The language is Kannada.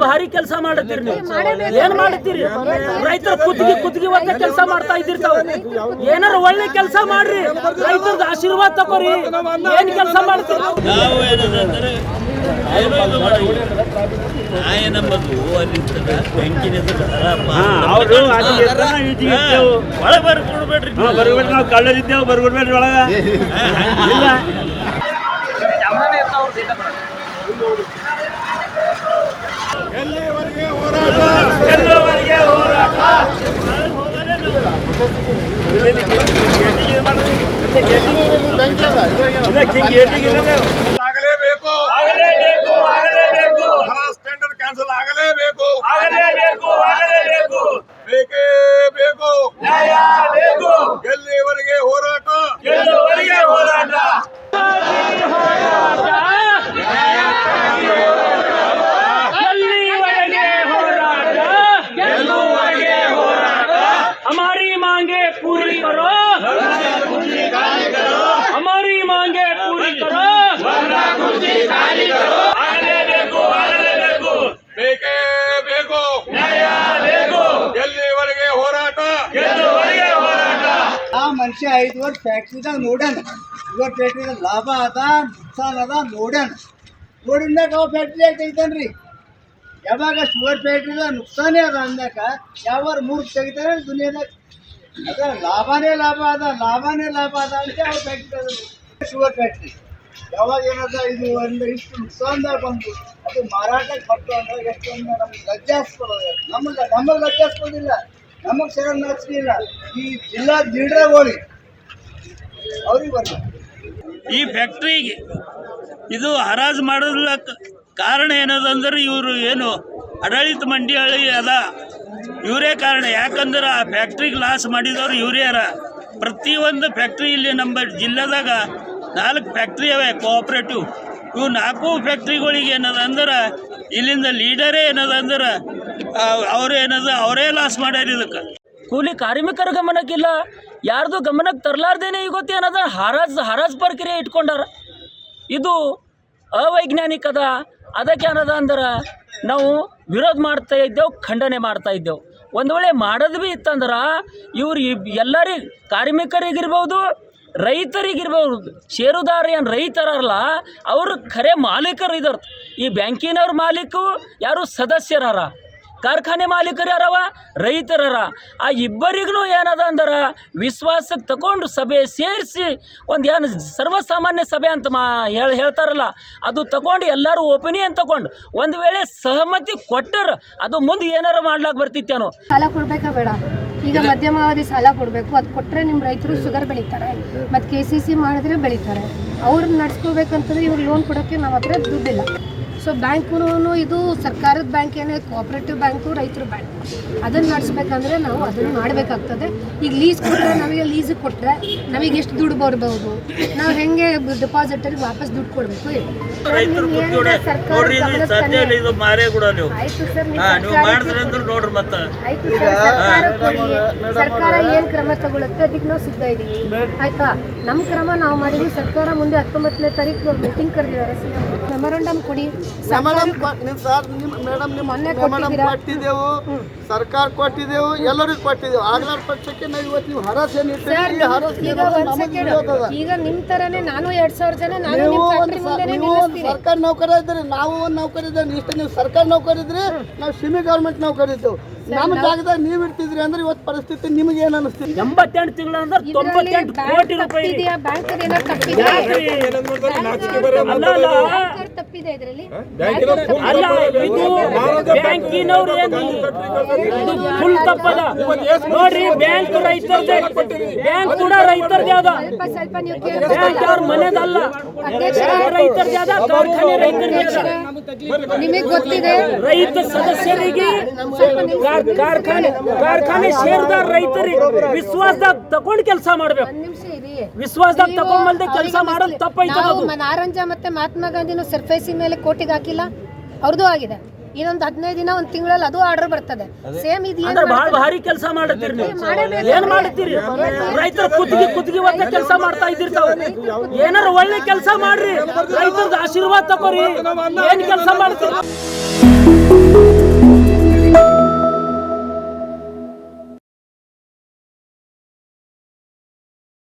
ಭಾರಿ ಕೆಲಸ ಮಾಡತ್ತೀರಿ ನೀವು? ಏನ್ ಮಾಡ್ತೀರಿ ರೈತರ ಕುತ್ತಿಗೆ ಕುತ್ತಿಗೆ ಒತ್ತ ಕೆಲಸ ಮಾಡ್ತಾ ಇದ್ದೀರಿ ತಾವು ಏನಾರ ಒಳ್ಳೆ ಕೆಲಸ ಮಾಡ್ರಿ. ರೈತರದ ಆಶೀರ್ವಾದ ತಗೋರಿ ಏನ್ ಕೆಲಸ ಮಾಡ್ತೀರಿ ನಾವು ಏನಂದ್ರೆ ಏನೋ ನಮ್ಮದು ಬೆಂಕಿನ. ಒಳಗೆ ಬರ್ಕೊಡ್ಬೇಡ್ರಿ ಹಾ, ಬರ್ಬೇಡ್ರಿ ನಾವು ಕಳ್ಳರಿದ್ದೇವು ಬರ್ಬಿಡ್ಬೇಡ್ರಿ ಒಳಗ. ಇಲ್ಲ. ಆಗಲೇಬೇಕು ಆಗಲೇಬೇಕು ಆಗಲೇಬೇಕು ಖಲಾಸ್ ಟೆಂಡರ್ ಕ್ಯಾನ್ಸಲ್ ಆಗಲೇಬೇಕು ಆಗಲೇಬೇಕು ಆಗಲೇಬೇಕು ಮನುಷ್ಯ ಐದು ವರ್ಷ ಫ್ಯಾಕ್ಟ್ರಿದಾಗ ನೋಡ್ಯಾನ. ಇವತ್ತು ಫ್ಯಾಕ್ಟ್ರಿದಾಗ ಲಾಭ ಅದ ನುಕ್ಸಾನ್ ಅದ ನೋಡ್ಯಾನ. ನೋಡಿದ್ಮ್ಯಾಗ ಅವ ಫ್ಯಾಕ್ಟ್ರಿ ಯಾಕೆ ತೆಗಿತಾನ್ರಿ? ಯಾವಾಗ ಶುಗರ್ ಫ್ಯಾಕ್ಟ್ರಿದಾಗ ನುಕ್ಸಾನೇ ಅದ ಅಂದಾಗ ಯಾವ ಮೂರು ತೆಗಿತಾರೆ ದುನಿಯಾದಾಗ? ಅದ ಲಾಭನೇ ಲಾಭ ಅದ ಲಾಭನೇ ಲಾಭ ಅದ ಅಂತ ಅವ್ರ ಫ್ಯಾಕ್ಟ್ರಿ ಅದ? ಶುಗರ್ ಫ್ಯಾಕ್ಟ್ರಿ ಯಾವಾಗ ಏನದ ಇದು ಒಂದು ಇಷ್ಟು ನುಕ್ಸಾನ್ದಾಗ ಬಂದು ಅದು ಮಾರಾಟಕ್ಕೆ ಬರ್ತು ಅಂದ್ರೆ ಎಷ್ಟು ಅಂದ್ರೆ ನಮ್ಗೆ ಲಜ್ಜಾಸ್ಪದ ನಮಗೆ ನಮಗೆ ಲಜ್ಜಾಸ್ಪದಿಲ್ಲ. ನಮಗೆ ಶರಣ ಇಲ್ಲ. ಈ ಜಿಲ್ಲಾ ಲೀಡರ್ಗಳಿಗೆ ಈ ಫ್ಯಾಕ್ಟ್ರಿಗೆ ಇದು ಹರಾಜು ಮಾಡಲ ಕಾರಣ ಏನದಂದ್ರೆ ಇವರು ಏನು ಆಡಳಿತ ಮಂಡಳಿ ಅದ. ಇವರೇ ಕಾರಣ. ಯಾಕಂದ್ರೆ ಆ ಫ್ಯಾಕ್ಟ್ರಿಗೆ ಲಾಸ್ ಮಾಡಿದವ್ರು ಇವರೇ ಅರ. ಪ್ರತಿಯೊಂದು ಫ್ಯಾಕ್ಟ್ರಿ ಇಲ್ಲಿ ನಮ್ಮ ಜಿಲ್ಲೆದಾಗ ನಾಲ್ಕು ಫ್ಯಾಕ್ಟ್ರಿ ಅವೆ ಕೋಆಪ್ರೇಟಿವ್ ಇವು ನಾಲ್ಕು ಫ್ಯಾಕ್ಟ್ರಿಗಳಿಗೆ ಏನದ ಅಂದ್ರೆ ಇಲ್ಲಿಂದ ಲೀಡರೇ ಏನದ ಅಂದ್ರೆ ಅವರೇ ಲಾಸ್ ಮಾಡ್ಯಾರ ಇದಕ್ಕೆ. ಕೂಲಿ ಕಾರ್ಮಿಕರ ಗಮನಕ್ಕಿಲ್ಲ. ಯಾರ್ದು ಗಮನಕ್ಕೆ ತರಲಾರ್ದೇನೆ ಏನದ ಹರಾಜ್ ಹರಾಜ್ ಪ್ರಕ್ರಿಯೆ ಇಟ್ಕೊಂಡಾರ. ಇದು ಅವೈಜ್ಞಾನಿಕ ಅದ ಅದಕ್ಕೆ ಏನದ ಅಂದ್ರೆ ನಾವು ವಿರೋಧ ಮಾಡ್ತಾ ಇದ್ದೇವೆ, ಖಂಡನೆ ಮಾಡ್ತಾ ಇದ್ದೇವೆ. ಒಂದು ವೇಳೆ ಮಾಡೋದು ಭೀ ಇತ್ತಂದ್ರೆ ಇವ್ರು ಎಲ್ಲರಿಗೆ ಕಾರ್ಮಿಕರಿಗಿರ್ಬೋದು, ರೈತರಿಗಿರ್ಬೋದು ಷೇರುದಾರ ಏನು ರೈತರಲ್ಲ, ಅವರು ಖರೆ ಮಾಲೀಕರು ಇದ್ದಾರೆ ಈ ಬ್ಯಾಂಕಿನವ್ರ ಮಾಲೀಕರು ಯಾರು ಸದಸ್ಯರಾರ. ಕಾರ್ಖಾನೆ ಮಾಲೀಕರು ಯಾರವ ರೈತರರ. ಆ ಇಬ್ಬರಿಗೂ ಏನದ ಅಂದ್ರೆ? ವಿಶ್ವಾಸಕ್ಕೆ ತಗೊಂಡು ಸಭೆ ಸೇರಿಸಿ ಒಂದು ಏನು ಸರ್ವಸಾಮಾನ್ಯ ಸಭೆ ಅಂತ ಮಾ ಹೇಳಿ ಹೇಳ್ತಾರಲ್ಲ ಅದು ತಗೊಂಡು ಎಲ್ಲರೂ ಒಪಿನಿಯನ್ ತಗೊಂಡು ಒಂದು ವೇಳೆ ಸಹಮತಿ ಕೊಟ್ಟರು ಅದು ಮುಂದೆ ಏನಾರು ಮಾಡ್ಲಾಕ್ ಬರ್ತಿತ್ತೇನೋ? ಸಾಲ ಕೊಡ್ಬೇಕಾ ಬೇಡ. ಈಗ ಮಧ್ಯಮಾವಧಿ ಸಾಲ ಕೊಡಬೇಕು. ಅದು ಕೊಟ್ಟರೆ ನಿಮ್ಮ ರೈತರು ಶುಗರ್ ಬೆಳೀತಾರೆ. ಮತ್ತು ಕೆ ಸಿ ಸಿ ಮಾಡಿದ್ರೆ ಬೆಳೀತಾರೆ. ಅವ್ರನ್ನ ನಡ್ಸ್ಕೋಬೇಕಂತಂದ್ರೆ ಇವ್ರು ಲೋನ್ ಕೊಡೋಕ್ಕೆ ನಮ್ಮ ಹತ್ರ ದುಡ್ಡಿಲ್ಲ. ಸೊ ಬ್ಯಾಂಕು ಇದು ಸರ್ಕಾರದ ಬ್ಯಾಂಕ್ ಏನೇ ಕೋಆಪ್ರೇಟಿವ್ ಬ್ಯಾಂಕು ರೈತರ ಬ್ಯಾಂಕ್. ಅದನ್ನು ನಡೆಸ್ಬೇಕಂದ್ರೆ ನಾವು ಅದನ್ನು ಮಾಡಬೇಕಾಗ್ತದೆ. ಈಗ ಲೀಸ್ ಕೊಟ್ಟರೆ ನಮಗೆ ಲೀಸ್ ಕೊಟ್ಟರೆ ನಮಗೆ ಎಷ್ಟು ದುಡ್ಡು ಬರ್ಬೋದು? ನಾವು ಹೆಂಗೆ ಅಲ್ಲಿ ವಾಪಸ್ ದುಡ್ಡು ಕೊಡಬೇಕು? ಆಯಿತು ಸರ್. ಸರ್ಕಾರ ಏನ್ ಕ್ರಮ ತಗೊಳುತ್ತೆ? ಅದಕ್ಕೆ ನಾವು ಸಿದ್ಧ ಇದೀವಿ. ಆಯ್ತಾ? ನಮ್ಮ ಕ್ರಮ ನಾವು ಮಾಡಿದ್ವಿ. ಸರ್ಕಾರ ಮುಂದೆ ಹತ್ತೊಂಬತ್ತನೇ ತಾರೀಕು ಮೀಟಿಂಗ್ ಕರೆದಿದ್ದಾರೆ. ಮೆಮೊರಂಡಮ್ ಕೊಡಿ. ಮೇಡಮ್ ಸರ್ ನಿಮ್ಮ ಮೇಡಮ್ ನಿಮ್ಮ ಮೇಡಮ್? ಕೊಟ್ಟಿದ್ದೆವು ಸರ್ಕಾರ ಕೊಟ್ಟಿದ್ದೆವು ಎಲ್ಲರಿಗೂ ಕೊಟ್ಟಿದ್ದೆವು. ಆಗ್ಲಾರ ಪಕ್ಷಕ್ಕೆ ನಾವು ಇವತ್ತು ನೀವು ಹರಸ್ ಏನು ಈಗ ಒಂದ್ ಸೆಕೆಂಡ್ ಈಗ ನಿಮ್ ತರನೇ ನಾನು ಎರಡ್ ಸಾವಿರ ಜನ ನಾನು ನೀವು ಒಂದು ನೀವು ಒಂದು ನಿಲ್ಲಿಸ್ತೀನಿ ಸರ್ಕಾರ ನೌಕರ ಇದ್ರಿ ನಾವು ಒಂದು ನೌಕರ ಇದ್ದೇವೆ ಇಷ್ಟ ನೀವು ಸರ್ಕಾರ ನೌಕರ ಇದ್ರಿ ನಾವು ಸಿಮಿ ಗೌರ್ಮೆಂಟ್ ನೌಕರ ಇದ್ದೇವೆ. ನಮ್ಮ ಜಾಗದಾಗ ನೀವು ಇರ್ತಿದ್ರಿ ಅಂದ್ರೆ ಇವತ್ತು ಪರಿಸ್ಥಿತಿ ನಿಮಗೆ ಏನು ಅನಿಸ್ತಿದೆ? ಎಂಬತ್ತೆಂಟು ತಿಂಗಳು ಅಂದ್ರೆ ತೊಂಬತ್ತೆಂಟು ಕೋಟಿ ರೂಪಾಯಿ. ಬ್ಯಾಂಕ್ ಏನೋ ಅಲ್ಲ ಅಲ್ಲ ಬ್ಯಾಂಕ್ ಇದರಲ್ಲಿ ಬ್ಯಾಂಕಿನವ್ರು ಏನು? ಇದು ಫುಲ್ ತಪ್ಪದ ನೋಡ್ರಿ ಬ್ಯಾಂಕ್ ರೈತರದೇ ಬ್ಯಾಂಕ್ ಕೂಡ ರೈತರದೇ ಅದ. ಸ್ವಲ್ಪ ಸ್ವಲ್ಪ ನೀವು ಬ್ಯಾಂಕ್ ಅವ್ರ ಮನೆದಲ್ಲ. ರೈತರದೇ ಅದ ಕಾರ್ಖಾನೆ ರೈತರದೇ ಅದ. ನಿಮಗೆ ಗೊತ್ತಿದೆ? ರೈತ ಸದಸ್ಯರಿಗೆ ಕಾರ್ಖಾನೆ ಕಾರ್ಖಾನೆ ಷೇರುದಾರ ರೈತರಿಗೆ ವಿಶ್ವಾಸದಾಗ ತಗೊಂಡ್ ಕೆಲಸ ಮಾಡ್ಬೇಕು. ವಿಶ್ವಾಸದಾಗ ನೀವು ಕೆಲಸ ಮಾಡೋದು ತಪ್ಪೈತದ ನಾವು ಅದು ನಾರಂಜ ಮತ್ತೆ ಮಹಾತ್ಮ ಗಾಂಧಿನೂ ಸರ್ಫೇಸಿ ಮೇಲೆ ಕೋಟಿಗೆ ಹಾಕಿಲ್ಲ ಅವ್ರದ್ದು ಆಗಿದೆ. ಇನ್ನೊಂದು ಹದಿನೈದು ದಿನ ಒಂದು ತಿಂಗಳಲ್ಲಿ ಅದು ಆರ್ಡರ್ ಬರ್ತದೆ. ಸೇಮ್ ಇದು ಅಂದ್ರೆ ಏನು ಬಹಳ ಭಾರಿ ಕೆಲಸ ಮಾಡತ್ತೀರಿ ನೀವು. ಏನ್ ಮಾಡ್ತೀರಿ? ರೈತರ ಕುತ್ತಿಗೆ ಕುತ್ತಿಗೆ ಒತ್ತ ಕೆಲಸ ಮಾಡ್ತಾ ಇದ್ದೀರಿ ತಾವು ಏನಾರ ಒಳ್ಳೆ ಕೆಲಸ ಮಾಡ್ರಿ. ರೈತರದ ಆಶೀರ್ವಾದ ತಗೋರಿ. ಏನ್ ಕೆಲಸ ಮಾಡ್ತೀರಿ?